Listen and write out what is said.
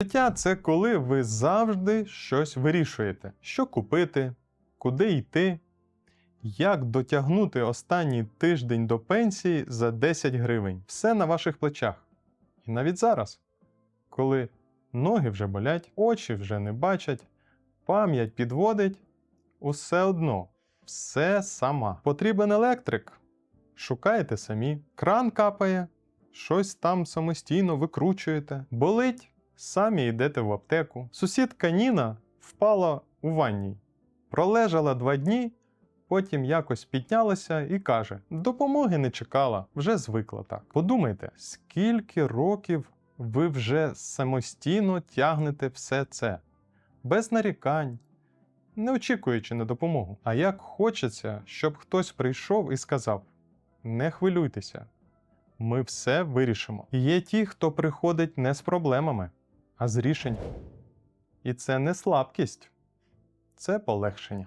Життя це коли ви завжди щось вирішуєте: що купити, куди йти, як дотягнути останній тиждень до пенсії за 10 гривень. Все на ваших плечах. І навіть зараз, коли ноги вже болять, очі вже не бачать, пам'ять підводить, усе одно, все сама. Потрібен електрик. Шукаєте самі, кран капає, щось там самостійно викручуєте. Болить, самі йдете в аптеку. Сусідка Ніна впала у ванній, пролежала два дні, потім якось піднялася і каже: допомоги не чекала, вже звикла так. Подумайте, скільки років ви вже самостійно тягнете все це, без нарікань, не очікуючи на допомогу. А як хочеться, щоб хтось прийшов і сказав: не хвилюйтеся, ми все вирішимо. Є ті, хто приходить не з проблемами, а з рішень. І це не слабкість, це полегшення.